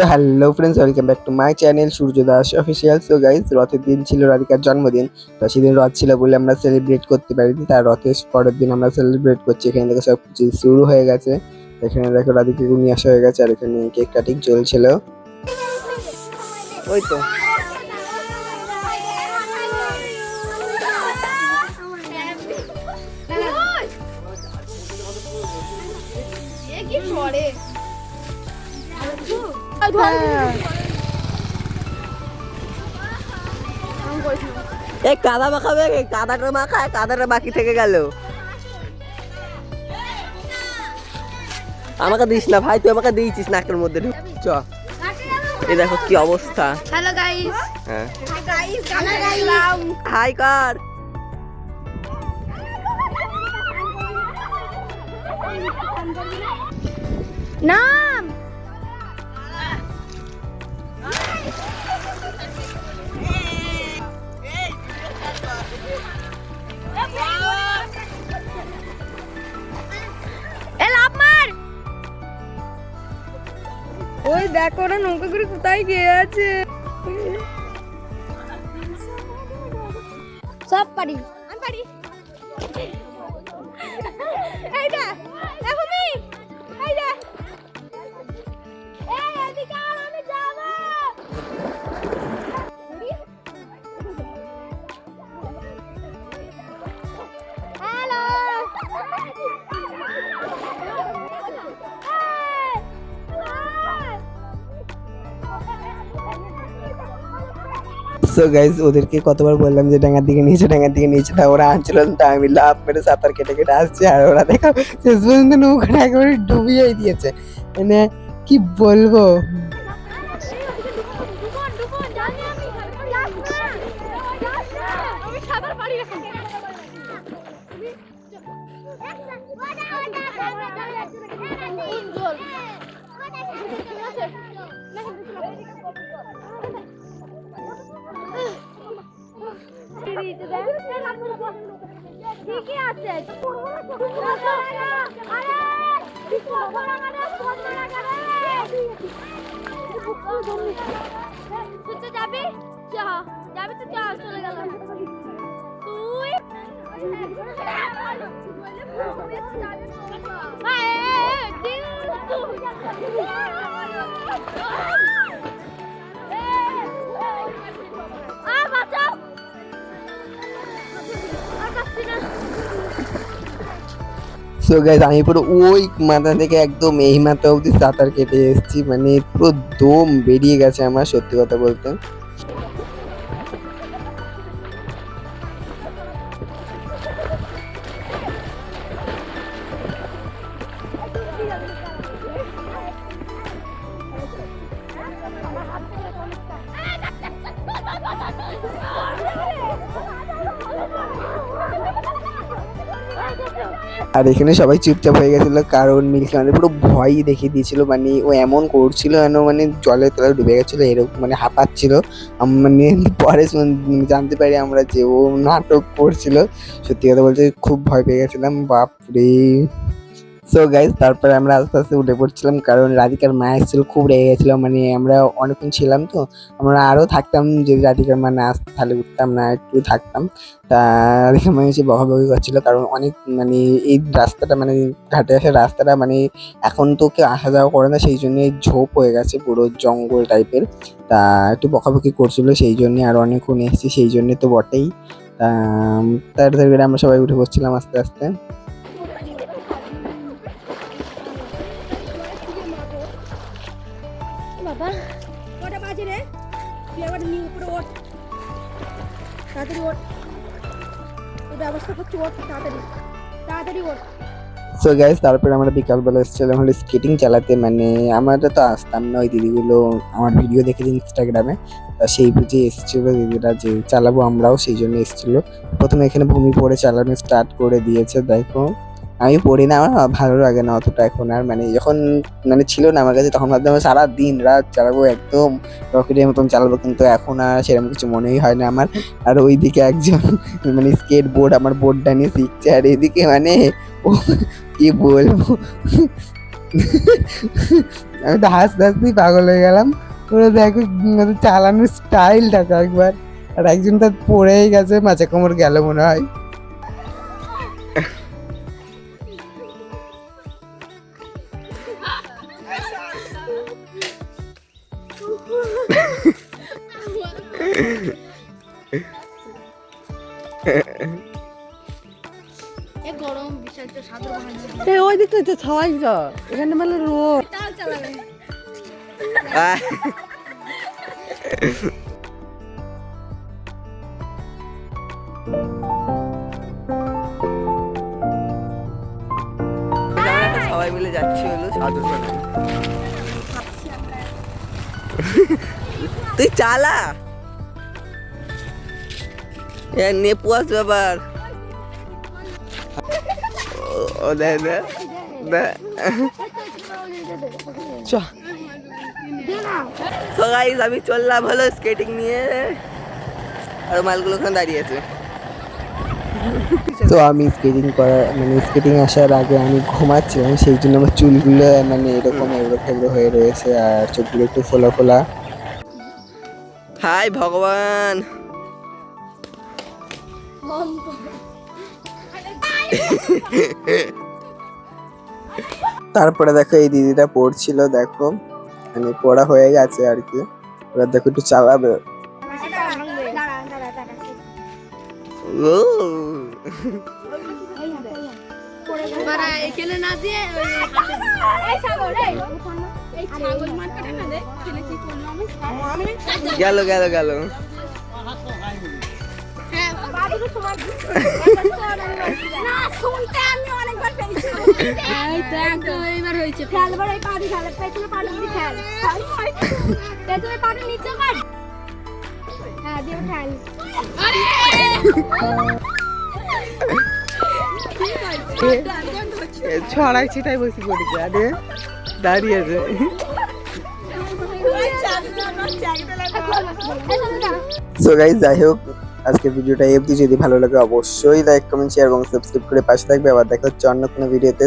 তো hello friends welcome back to my channel Surya Das official so guys রথের দিন ছিল রাধিকার জন্মদিন। তো সেদিন রথ ছিল বলে আমরা সেলিব্রেট করতে পারিনি। তার রথের পরের দিন আমরা সেলিব্রেট করছি। এখানে দেখো সব কিছু শুরু হয়ে গেছে। এখানে দেখো রাধিকাকে নিয়ে আসা হয়ে গেছে। আর এখানে কেক কাটিং চলছিল। ওই তো। এই কাদা মাখাবে? কাদাটা মাখায় কাদাটা বাকি থেকে গেল। আমাকে দিস না ভাই তুই আমাকে দিয়েছিস নাকের মধ্যে। চ। এই দেখো কি অবস্থা। হ্যালো গাইস হ্যাঁ। হাই কর। নাম ওই দেখো ওরা নৌকা করে কোথায় গিয়ে আছে সব পারি। সো গাইজ ওদেরকে কতবার বললাম যে ডাঙার দিকে নিয়েছে ডাঙার দিকে নিয়েছে না ওরা আনছিল, তা আমি লাভ মেরে সাঁতার কেটে কেটে আসছি, আর ওরা দেখো, শেষ পর্যন্ত নৌকাটা একেবারে ডুবিয়ে দিয়েছে। মানে কি বলব? ঠিকই আছে? তুই যাবি? চ যাবি তো চল চলে গেল। তুই? আ সো গাইজ আমি পুরো ওই মাথা থেকে একদম এই মাথা অবধি সাঁতার কেটে এসেছি মানে পুরো দম বেরিয়ে গেছে আমার সত্যি কথা বলতে আর এখানে সবাই চুপচাপ হয়ে গেছিল, কারণ মিল্কি মানে পুরো ভয় দেখিয়ে দিয়েছিল মানে ও এমন করছিল যেন মানে জলের তলায় ডুবে গেছিল, এরকম মানে হাঁপাচ্ছিল। মানে পরে জানতে পারি আমরা যে ও নাটক করছিল। সত্যি কথা বলছে খুব ভয় পেয়ে গেছিলাম, বাপরে। সো গাইজ তারপরে আমরা আস্তে আস্তে উঠে পড়ছিলাম কারণ রাধিকার মা এসেছিল খুব রেগে গেছিল মানে আমরা অনেকক্ষণ ছিলাম তো, আমরা আরও থাকতাম, যদি রাধিকার মা না আসতো তাহলে উঠতাম না, একটু থাকতাম। তা রাধিকার মা এসে বকাবকি করছিল কারণ অনেক মানে এই রাস্তাটা মানে ঘাটে আসার রাস্তাটা মানে এখন তো কেউ আসা যাওয়া করে না, সেই জন্যে ঝোপ হয়ে গেছে পুরো জঙ্গল টাইপের তা একটু বকাবকি করছিল, সেই জন্যে আর অনেকক্ষণ এসেছি, সেই জন্যে তো বটেই। তা, তাড়াতাড়ি আমরা সবাই উঠে পড়ছিলাম আস্তে আস্তে। বাবা। কটা বাজে রে? তুই আবার নিয়ে উপরে ওঠ। তাড়াতাড়ি ওঠ। এই ব্যবস্থা করছি ওঠ তাড়াতাড়ি। তাড়াতাড়ি ওঠ। সো গাইজ তারপরে আমরা বিকালবেলা এসেছিলাম হলো স্কেটিং চালাতে। মানে আমরা তো আসতাম না ওই দিদিগুলো আমার ভিডিও দেখেছি ইনস্টাগ্রামে তা সেই বুঝে এসেছিল দিদিরা যে চালাবো আমরাও সেই জন্য এসেছিল। প্রথমে এখানে ভূমি পড়ে চালানো স্টার্ট করে দিয়েছে দেখো। আমি পড়ি না, আমার ভালো লাগে না অতটা এখন আর। মানে যখন মানে ছিল না আমার কাছে, তখন ভাবতাম সারা দিন রাত চালাবো একদম, রকেটের মতন চালাবো, কিন্তু এখন আর সেরকম কিছু মনেই হয় না আমার। আর ওইদিকে একজন মানে স্কেট বোর্ড আমার বোর্ডটা নিয়ে শিখছে, আর এদিকে মানে ও কি বলব? আমি তো হাসতে হাসতেই পাগল হয়ে গেলাম। ওরা দেখো চালানোর স্টাইল দেখো একবার। আর একজন তার পড়েই গেছে, মাঝে কোমর গেল মনে হয়। ওই দিকটা তো ছাওয়াই যা। এখানে মেলে আমরা এখন সবাই মিলে যাচ্ছি হলো বাগান। তুই চালা। এ আবার। ও- ও দে দে দে। চ। তো গাইস আমি চললাম হলো স্কেটিং নিয়ে। আর মালগুলো ওখানে দাঁড়িয়ে আছে। তো আমি স্কেটিং করার মানে স্কেটিং আসার আগে আমি ঘুমাচ্ছিলাম সেই জন্য আমার চুলগুলো মানে এরকম এবড়ো খেবড়ো হয়ে রয়েছে আর চোখগুলো একটু ফোলা ফোলা। হাই ভগবান। তারপরে দেখো এই দিদিটা পড়ছিল দেখো। মানে পড়া হয়ে গেছে আর কি। এবার দেখো একটু চালাবে। দাঁড়া দাঁড়া দাঁড়া ও। বাড়া এখানে না দিয়ে ওই হাতে এই ছাগল এই এই ছাগল মার কাটা না দে ছেলে কি করল আমি আমি গেল গেল গেল। বাবুকে তোমার না শুনতে আমি অনেকবার পেয়েছি এই দেখ তো এইবার হয়েছে খেলবার এই পাড়ি খেলে পেছনে পাড়ি দিয়ে খেল পেছনে পাড়ি নিচে কাট দিয়ে খেল ছড়াই ছিটাই বসে পড়েছে আরে দাঁড়িয়ে আছে যাই হোক আজকের ভিডিওটা এফডি যদি ভালো লাগে অবশ্যই লাইক কমেন্ট শেয়ার এবং সাবস্ক্রাইব করে পাশে থাকবে। আবার দেখা হচ্ছে অন্য কোনো ভিডিওতে।